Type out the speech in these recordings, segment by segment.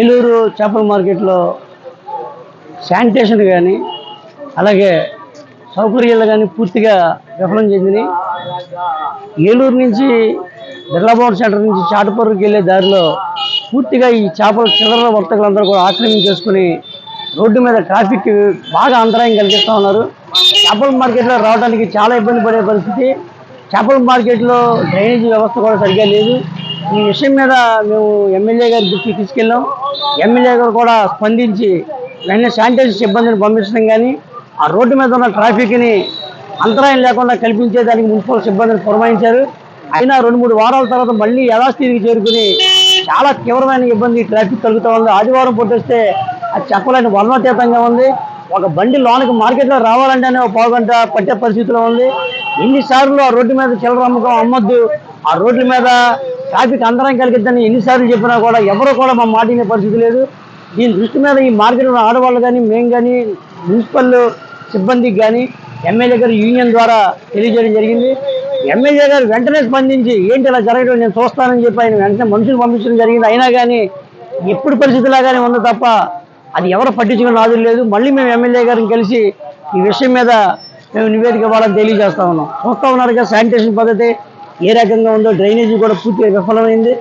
ఏలూరు చేపల మార్కెట్లో శానిటేషన్ కానీ అలాగే సౌకర్యాలు కానీ పూర్తిగా విఫలం చెందినాయి ఏలూరు నుంచి బిర్లాబౌడ్ సెంటర్ నుంచి చాటుపూర్కి వెళ్ళే దారిలో పూర్తిగా ఈ చేపల చిల్లర వర్తకులందరూ కూడా ఆక్రమించేసుకుని రోడ్డు మీద ట్రాఫిక్ బాగా అంతరాయం కలిగిస్తూ ఉన్నారు. చేపల మార్కెట్లో రావడానికి చాలా ఇబ్బంది పడే పరిస్థితి. చేపల మార్కెట్లో డ్రైనేజీ వ్యవస్థ కూడా సరిగ్గా లేదు. ఈ విషయం మీద మేము ఎమ్మెల్యే గారి దృష్టికి తీసుకెళ్ళాం. ఎమ్మెల్యే గారు కూడా స్పందించి వెంటనే శానిటైజర్ సిబ్బందిని పంపించడం కానీ ఆ రోడ్డు మీద ఉన్న ట్రాఫిక్ని అంతరాయం లేకుండా కల్పించేదానికి మున్సిపల్ సిబ్బందిని పురమాయించారు. అయినా రెండు మూడు వారాల తర్వాత మళ్ళీ యథాస్థితికి చేరుకుని చాలా తీవ్రమైన ఇబ్బంది ట్రాఫిక్ కలుగుతూ ఉంది. ఆదివారం పుట్టిస్తే అది చెప్పలేని వర్ణాతీతంగా ఉంది. ఒక బండి లోనకి మార్కెట్లో రావాలంటేనే ఒక పావుగంట పట్టే పరిస్థితిలో ఉంది. ఎన్నిసార్లు ఆ రోడ్డు మీద చిల్లర అమ్మకం అమ్మొద్దు. ఆ రోడ్ల మీద ట్రాఫిక్ అంతరం కలిగిద్దని ఎన్నిసార్లు చెప్పినా కూడా ఎవరు కూడా మా మాట వినే పరిస్థితి లేదు. దీని దృష్టి మీద ఈ మార్కెట్లో ఆడవాళ్ళు కానీ మేము కానీ మున్సిపల్ సిబ్బందికి కానీ ఎమ్మెల్యే గారు యూనియన్ ద్వారా తెలియజేయడం జరిగింది. ఎమ్మెల్యే గారు వెంటనే స్పందించి ఏంటి ఇలా జరగడం నేను చూస్తానని చెప్పి ఆయన వెంటనే మనుషులు పంపించడం జరిగింది. అయినా కానీ ఎప్పుడు పరిస్థితిలాగానే ఉంది తప్ప అది ఎవరు పట్టించుకున్న నాదులు లేదు. మళ్ళీ మేము ఎమ్మెల్యే గారిని కలిసి ఈ విషయం మీద మేము నివేదిక ఇవ్వాలని తెలియజేస్తా ఉన్నాం. చూస్తా ఉన్నారు కదా శానిటేషన్ పద్ధతి. ఏ రకంగా ఉందో డ్రైనేజీ కూడా పూర్తిగా విఫలమైంది.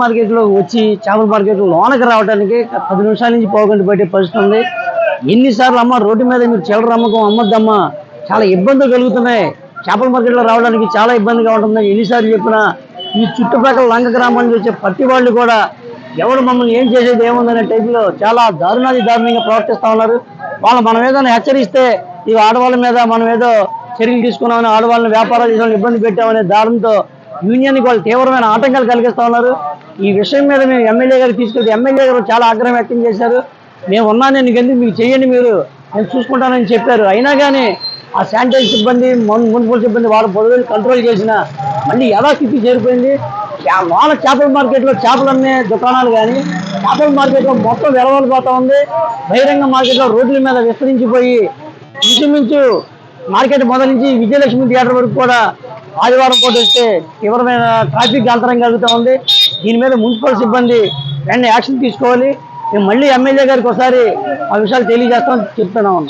మార్కెట్లో వచ్చి చేపల మార్కెట్లో లోనకి రావడానికి పది నిమిషాల నుంచి పోగంట పట్టే పరిస్థితి ఉంది. ఎన్నిసార్లు అమ్మ రోడ్డు మీద మీరు చిల్లర అమ్మకం అమ్మద్దమ్మా చాలా ఇబ్బందులు కలుగుతున్నాయి. చేపల మార్కెట్లో రావడానికి చాలా ఇబ్బందిగా ఉంటుంది ఎన్నిసార్లు చెప్పినా ఈ చుట్టుపక్కల లంక గ్రామాల నుంచి వచ్చే ప్రతి వాళ్ళు కూడా ఎవరు మమ్మల్ని ఏం చేసేది ఏముందనే టైపులో చాలా దారుణాది దారుణంగా ప్రవర్తిస్తూ ఉన్నారు. వాళ్ళు మనం ఏదైనా హెచ్చరిస్తే ఈ ఆడవాళ్ళ మీద మనం ఏదో చర్యలు తీసుకున్నామని ఆడవాళ్ళని వ్యాపారాలు చేసిన ఇబ్బంది పెట్టామనే దారుణంతో యూనియన్కి వాళ్ళు తీవ్రమైన ఆటంకాలు కలిగిస్తూ ఉన్నారు. ఈ విషయం మీద మేము ఎమ్మెల్యే గారికి తీసుకెళ్తే ఎమ్మెల్యే గారు చాలా ఆగ్రహం వ్యక్తం చేశారు. మేము ఉన్నా నేను ఎందుకు మీకు చేయండి మీరు? నేను చూసుకుంటానని చెప్పారు. అయినా కానీ ఆ శానిటైజ్ సిబ్బంది మున్- మున్సిపల్ సిబ్బంది వాళ్ళ పదవులు కంట్రోల్ చేసిన మళ్ళీ ఎలా స్థితి చేరిపోయింది. వాళ్ళ చేపల మార్కెట్లో చేపలమ్మే దుకాణాలు కానీ చేపల మార్కెట్లో మొత్తం వెలవలిపోతూ ఉంది. బహిరంగ మార్కెట్లో రోడ్ల మీద విస్తరించిపోయి ఇంచుమించు మార్కెట్ మొదలించి నుంచి విజయలక్ష్మి థియేటర్ వరకు కూడా ఆదివారం పూట వస్తే తీవ్రమైన ట్రాఫిక్ గాంతరం కలుగుతూ ఉంది. దీని మీద మున్సిపల్ సిబ్బంది వెంటనే యాక్షన్ తీసుకోవాలి. మేము మళ్ళీ ఎమ్మెల్యే గారికి ఒకసారి ఆ విషయాలు తెలియజేస్తామని చెప్తున్నాం